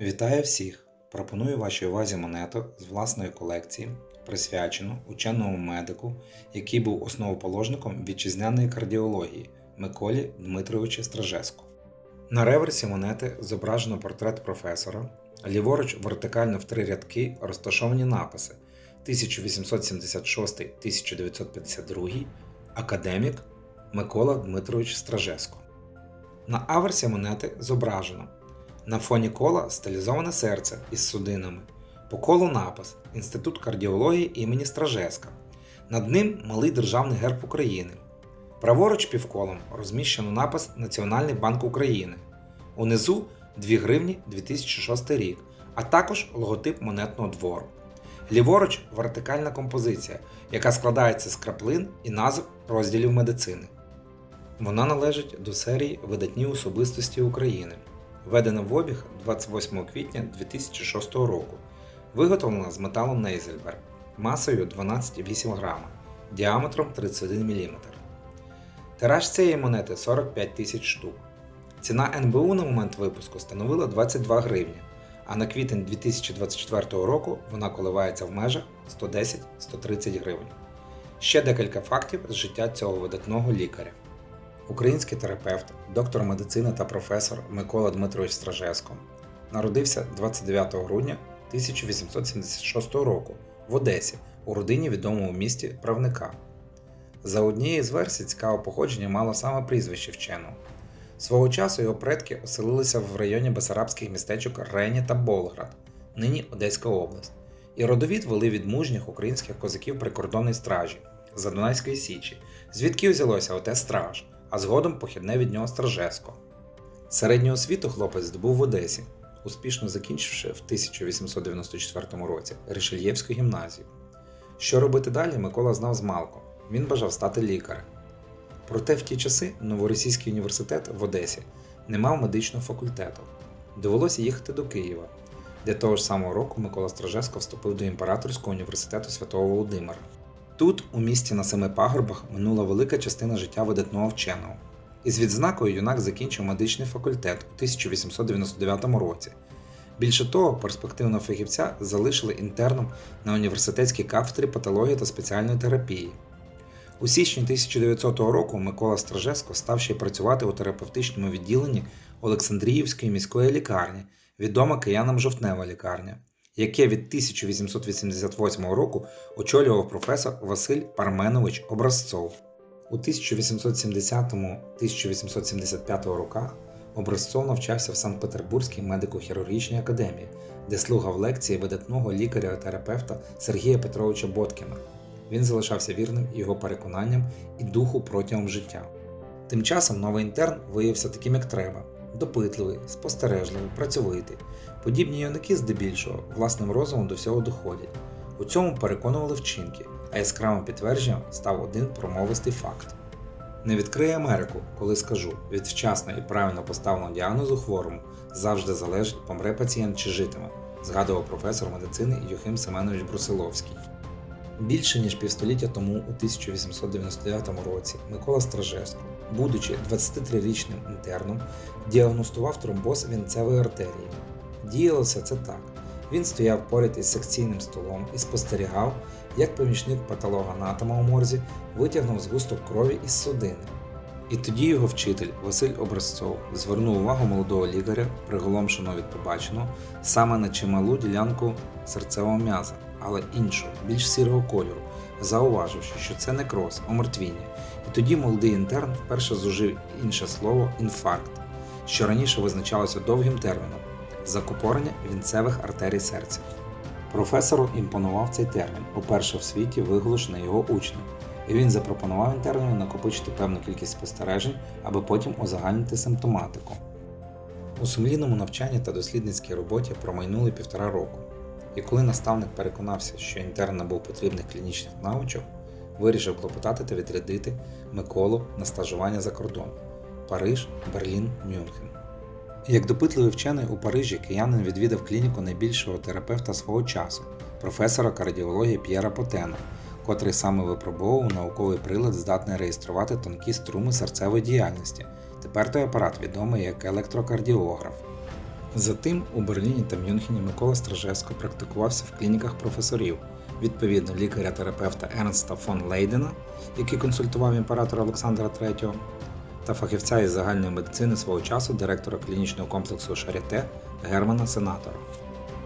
Вітаю всіх! Пропоную вашій увазі монету з власної колекції, присвячену ученому медику, який був основоположником вітчизняної кардіології Миколі Дмитровича Стражеску. На реверсі монети зображено портрет професора, ліворуч вертикально в три рядки розташовані написи 1876-1952 Академік Микола Дмитрович Стражеско. На аверсі монети зображено на фоні кола стилізоване серце із судинами. По колу напис Інститут кардіології імені Стражеска. Над ним малий державний герб України. Праворуч півколом розміщено напис Національний банк України. Унизу 2 гривні 2006 рік, а також логотип монетного двору. Ліворуч вертикальна композиція, яка складається з краплин і назв розділів медицини. Вона належить до серії Видатні особистості України, введена в обіг 28 квітня 2006 року, виготовлена з металу Нейзельберг масою 12,8 грама, діаметром 31 мм. Тираж цієї монети 45 тисяч штук. Ціна НБУ на момент випуску становила 22 гривні, а на квітень 2024 року вона коливається в межах 110-130 гривень. Ще декілька фактів з життя цього видатного лікаря. Український терапевт, доктор медицини та професор Микола Дмитрович Стражеско народився 29 грудня 1876 року в Одесі у родині відомого в місті правника. За однією з версій цікаве походження мало саме прізвище вченого. Свого часу його предки оселилися в районі Бесарабських містечок Рені та Болград, нині Одеська область, і родовід вели від мужніх українських козаків прикордонної стражі за Дунайської Січі, звідки взялося оте страж, а згодом похідне від нього Стражеско. Середню освіту хлопець здобув в Одесі, успішно закінчивши в 1894 році Ришельєвську гімназію. Що робити далі, Микола знав змалку. Він бажав стати лікарем. Проте в ті часи Новоросійський університет в Одесі не мав медичного факультету. Довелося їхати до Києва, де того ж самого року Микола Стражеско вступив до Імператорського університету Святого Володимира. Тут, у місті на семи пагорбах, минула велика частина життя видатного вченого. Із відзнакою юнак закінчив медичний факультет у 1899 році. Більше того, перспективного фахівця залишили інтерном на університетській кафедрі патології та спеціальної терапії. У січні 1900 року Микола Стражеско став ще й працювати у терапевтичному відділенні Олександріївської міської лікарні, відома киянам жовтнева лікарня, яке від 1888 року очолював професор Василь Парменович Образцов. У 1870-1875 роках Образцов навчався в Санкт-Петербурзькій медико-хірургічній академії, де слухав лекції видатного лікаря-терапевта Сергія Петровича Боткіна. Він залишався вірним його переконанням і духу протягом життя. Тим часом новий інтерн виявився таким, як треба: допитливий, спостережливий, працьовитий. Подібні юнаки здебільшого власним розумом до всього доходять. У цьому переконували вчинки, а яскравим підтвердженням став один промовистий факт. Не відкриє Америку, коли скажу, від вчасно і правильно поставленого діагнозу хворому завжди залежить, помре пацієнт чи житиме, згадував професор медицини Юхим Семенович Брусиловський. Більше ніж півстоліття тому, у 1899 році, Микола Стражеско, будучи 23-річним інтерном, діагностував тромбоз вінцевої артерії. Діялося це так. Він стояв поряд із секційним столом і спостерігав, як помічник патологоанатома у морзі витягнув згусток крові із судини. І тоді його вчитель Василь Образцов звернув увагу молодого лікаря, приголомшеного від побаченого, саме на чималу ділянку серцевого м'яза, але іншого, більш сірого кольору, зауваживши, що це не крос, а мертвіння. І тоді молодий інтерн вперше зужив інше слово інфаркт, що раніше визначалося довгим терміном закупорення вінцевих артерій серця. Професору імпонував цей термін, уперше в світі виголошений його учнем, і він запропонував інтернові накопичити певну кількість спостережень, аби потім узагальнити симптоматику. У сумлінному навчанні та дослідницькій роботі промайнули півтора року, і коли наставник переконався, що інтерн набув потрібних клінічних навичок, вирішив клопотати та відрядити Миколу на стажування за кордон Париж, Берлін, Мюнхен. Як допитливий вчений у Парижі киянин відвідав клініку найбільшого терапевта свого часу, професора кардіології П'єра Потена, котрий саме випробовував науковий прилад, здатний реєструвати тонкі струми серцевої діяльності. Тепер той апарат відомий як електрокардіограф. Затим у Берліні та Мюнхені Микола Стражевсько практикувався в клініках професорів, відповідно лікаря-терапевта Ернста фон Лейдена, який консультував імператора Олександра III, та фахівця із загальної медицини свого часу директора клінічного комплексу Шаріте Германа Сенатора.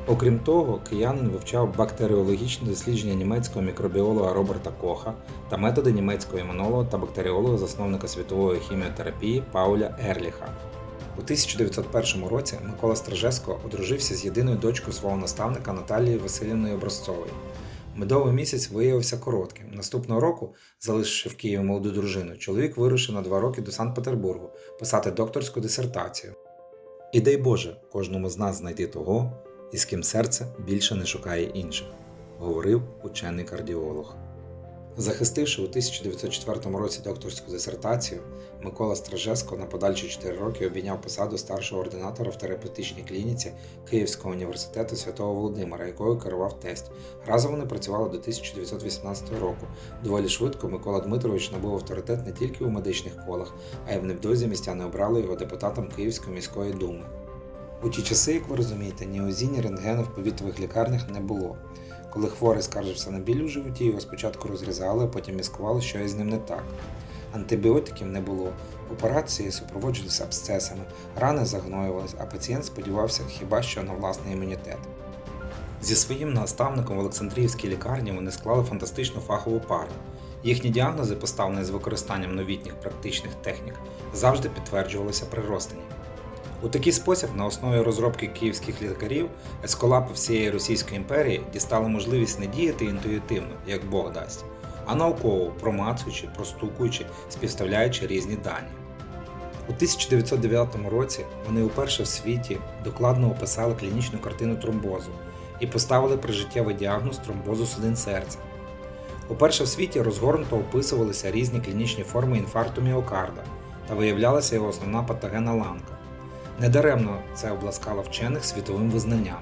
Окрім того, киянин вивчав бактеріологічне дослідження німецького мікробіолога Роберта Коха та методи німецького імунолога та бактеріолога, засновника світової хіміотерапії Пауля Ерліха. У 1901 році Микола Стражеско одружився з єдиною дочкою свого наставника Наталією Василівною Образцовою. Медовий місяць виявився коротким. Наступного року, залишивши в Києві молоду дружину, чоловік вирушив на два роки до Санкт-Петербургу писати докторську дисертацію. І дай Боже кожному з нас знайти того, із ким серце більше не шукає інших, говорив учений кардіолог. Захистивши у 1904 році докторську дисертацію, Микола Стражеско на подальші 4 роки обійняв посаду старшого ординатора в терапевтичній клініці Київського університету Святого Володимира, якою керував тесть. Разом вони працювали до 1918 року. Доволі швидко Микола Дмитрович набув авторитет не тільки у медичних колах, а й в невдовзі містяни обрали його депутатом Київської міської думи. У ті часи, як ви розумієте, ні УЗІ, рентгену в повітових лікарнях не було. Коли хворий скаржився на біль у животі, його спочатку розрізали, а потім міскували, що із ним не так. Антибіотиків не було, операції супроводжувалися абсцесами, рани загноювались, а пацієнт сподівався хіба що на власний імунітет. Зі своїм наставником в Олександріївській лікарні вони склали фантастичну фахову пару. Їхні діагнози, поставлені з використанням новітніх практичних технік, завжди підтверджувалися при розтині. У такий спосіб, на основі розробки київських лікарів, есколапи всієї Російської імперії дістали можливість не діяти інтуїтивно, як Бог дасть, а науково, промацуючи, простукуючи, співставляючи різні дані. У 1909 році вони уперше в світі докладно описали клінічну картину тромбозу і поставили прижиттєвий діагноз тромбозу судин серця. Уперше в світі розгорнуто описувалися різні клінічні форми інфаркту міокарда та виявлялася його основна патогенна ланка. Недаремно це обласкало вчених світовим визнанням.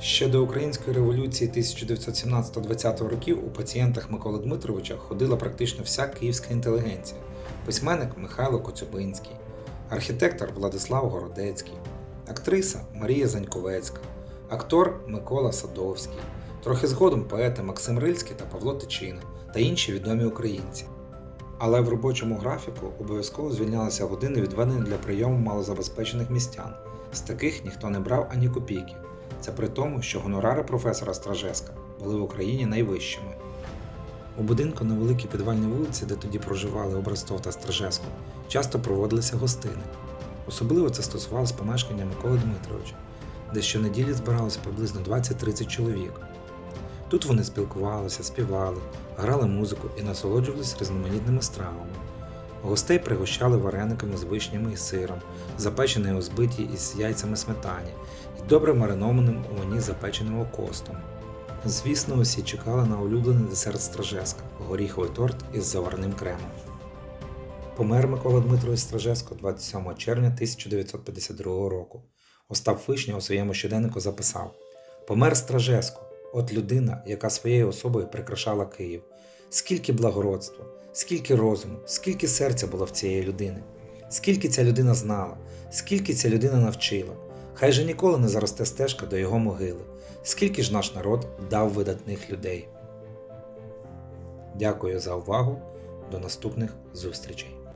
Ще до Української революції 1917-20 років у пацієнтах Миколи Дмитровича ходила практично вся київська інтелігенція, письменник Михайло Коцюбинський, архітектор Владислав Городецький, актриса Марія Заньковецька, актор Микола Садовський, трохи згодом поети Максим Рильський та Павло Тичина та інші відомі українці. Але в робочому графіку обов'язково звільнялися години, відведені для прийому малозабезпечених містян. З таких ніхто не брав ані копійки. Це при тому, що гонорари професора Стражеска були в Україні найвищими. У будинку на великій підвальній вулиці, де тоді проживали Образцов та Стражеско, часто проводилися гостини. Особливо це стосувалося помешкання Миколи Дмитровича, де щонеділі збиралося приблизно 20-30 чоловік. Тут вони спілкувалися, співали, грали музику і насолоджувалися різноманітними стравами. Гостей пригощали варениками з вишнями і сиром, запеченою у збитій із яйцями сметані і добре маринованим у воні запеченим окостом. Звісно, усі чекали на улюблений десерт Стражеска горіховий торт із заварним кремом. Помер Микола Дмитрович Стражеско 27 червня 1952 року. Остап Вишня у своєму щоденнику записав: Помер Стражеско, от людина, яка своєю особою прикрашала Київ. Скільки благородства, скільки розуму, скільки серця було в цієї людини, скільки ця людина знала, скільки ця людина навчила. Хай же ніколи не заросте стежка до його могили, скільки ж наш народ дав видатних людей. Дякую за увагу. До наступних зустрічей!